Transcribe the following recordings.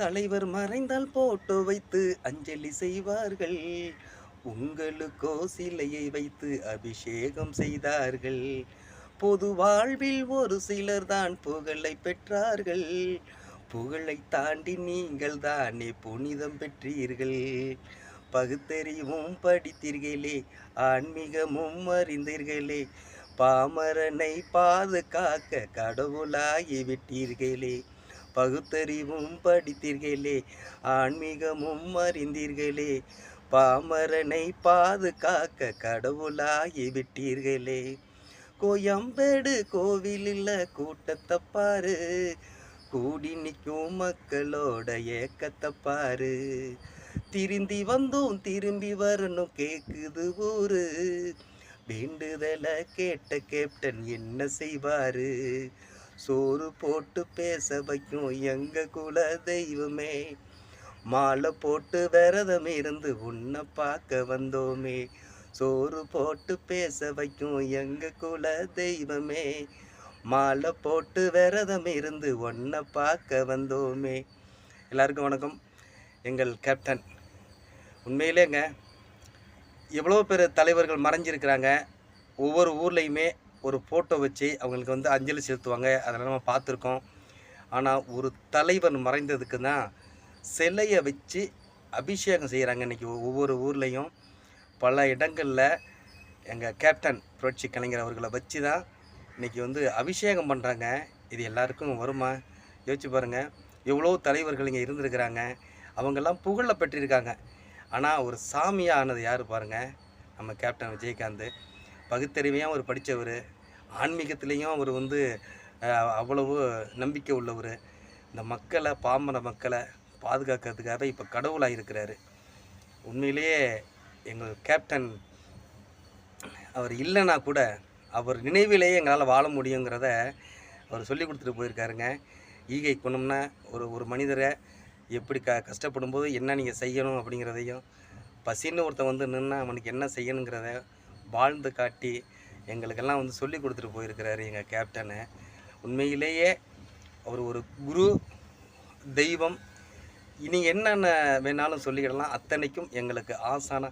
தலைவர் மறைந்தால் போட்டோ வைத்து அஞ்சலி செய்வார்கள். உங்களுக்கோ சிலையை வைத்து அபிஷேகம் செய்தார்கள். பொது வாழ்வில் ஒரு சிலர் தான் புகழை பெற்றார்கள். புகழை தாண்டி நீங்கள் தானே புனிதம் பெற்றீர்கள். பகுத்தறிவும் படித்தீர்களே ஆன்மீகமும் அறிந்தீர்களே பாமரனை பாதுகாக்க கடவுளாகி விட்டீர்களே பகுத்தறிவும் படித்தீர்களே ஆன்மீகமும் அறிந்தீர்களே பாமரனை பாதுகாக்க கடவுளாகி விட்டீர்களே கோயம்பேடு கோவிலில் கூட்டத்தை பாரு கூடி நிற்கும் மக்களோட ஏக்கத்தை பாரு. திருந்தி வந்தோம் திரும்பி வரணும் கேக்குது ஊரு. வேண்டுதலை கேட்ட கேப்டன் என்ன செய்வாரு? சோறு போட்டு பேச வைக்கும் எங்கள் குல தெய்வமே. மாலை போட்டு விரதம் இருந்து உன்னை பார்க்க வந்தோமே. சோறு போட்டு பேச வைக்கும் எங்க குல தெய்வமே. மாலை போட்டு விரதம் இருந்து உன்னை பார்க்க வந்தோமே. எல்லாருக்கும் வணக்கம். எங்கள் கேப்டன் உண்மையிலேங்க எவ்வளோ பேர் தலைவர்கள் மறைஞ்சிருக்கிறாங்க. ஒவ்வொரு ஊர்லேயுமே ஒரு ஃபோட்டோ வச்சு அவங்களுக்கு வந்து அஞ்சலி செலுத்துவாங்க. அதெல்லாம் நம்ம பார்த்துருக்கோம். ஆனால் ஒரு தலைவன் மறைந்ததுக்கு தான் சிலையை வச்சு அபிஷேகம் செய்கிறாங்க இன்றைக்கி ஒவ்வொரு ஊர்லேயும். பல இடங்களில் எங்கள் கேப்டன் புரட்சி கலைஞர் அவர்களை வச்சு தான் இன்றைக்கி வந்து அபிஷேகம் பண்ணுறாங்க இது எல்லாருக்கும் வருமா? யோசிச்சு பாருங்கள் எவ்வளோ தலைவர்கள் இங்கே இருந்திருக்கிறாங்க. அவங்கெல்லாம் புகழ பெற்றிருக்காங்க. ஆனால் ஒரு சாமியாக ஆனது யார் பாருங்கள் நம்ம கேப்டன் விஜயகாந்த். பகுத்தறிவையும் அவர் படித்தவர் ஆன்மீகத்துலேயும் அவர் வந்து அவ்வளவு நம்பிக்கை உள்ளவர். இந்த மக்களை பாமர மக்களை பாதுகாக்கிறதுக்காக இப்போ கடவுளாக இருக்கிறாரு. உண்மையிலேயே எங்கள் கேப்டன் அவர் இல்லைன்னா கூட அவர் நினைவிலேயே எங்களால் வாழ முடியுங்கிறத அவர் சொல்லி கொடுத்துட்டு போயிருக்காருங்க. ஈகை குணம்னா ஒரு ஒரு மனிதரை எப்படி க கஷ்டப்படும் போது என்ன நீங்கள் செய்யணும் அப்படிங்கிறதையும் பசின்னு ஒருத்தன் வந்து நின்னா அவனுக்கு என்ன செய்யணுங்கிறத வாழ்ந்து காட்டி எங்களுக்கெல்லாம் வந்து சொல்லி கொடுத்துட்டு போயிருக்கிறாரு எங்கள் கேப்டனு. உண்மையிலேயே அவர் ஒரு குரு தெய்வம். இனி என்னென்ன வேணாலும் சொல்லிக்கிடலாம். அத்தனைக்கும் எங்களுக்கு ஆசான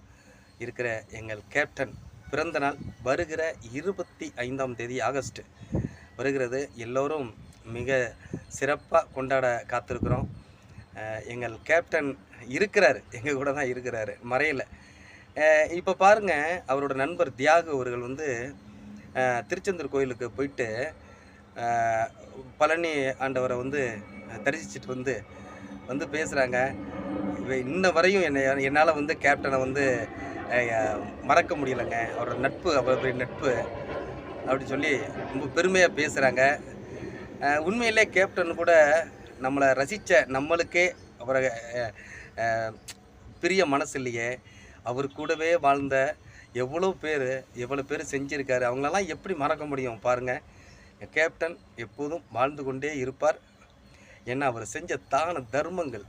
இருக்கிற எங்கள் கேப்டன் பிறந்த நாள் வருகிற இருபத்தி ஐந்தாம் தேதி ஆகஸ்ட் வருகிறது. எல்லோரும் மிக சிறப்பாக கொண்டாட காத்திருக்கிறோம். எங்கள் கேப்டன் இருக்கிறார். எங்கள் கூட தான் இருக்கிறாரு. மறையல. இப்போ பாருங்கள் அவரோட நண்பர் தியாகு அவர்கள் வந்து திருச்செந்தூர் கோயிலுக்கு போயிட்டு பழனி ஆண்டவரை வந்து தரிசிச்சுட்டு வந்து வந்து பேசுகிறாங்க இன்ன வரையும் என்னை என்னால் வந்து கேப்டனை வந்து மறக்க முடியலைங்க. அவரோட நட்பு அவ்வளோ பெரிய நட்பு அப்படி சொல்லி ரொம்ப பெருமையாக பேசுகிறாங்க உண்மையிலே கேப்டன் கூட நம்மளை ரசித்த நம்மளுக்கே அவரை பிரிய மனசு இல்லையே அவர் கூடவே வாழ்ந்த எவ்வளோ பேர் எவ்வளோ பேர் செஞ்சுருக்காரு அவங்களெல்லாம் எப்படி மறக்க முடியும் பாருங்கள் கேப்டன் எப்போதும் வாழ்ந்து கொண்டே இருப்பார். ஏன்னா அவர் செஞ்ச தான தர்மங்கள்.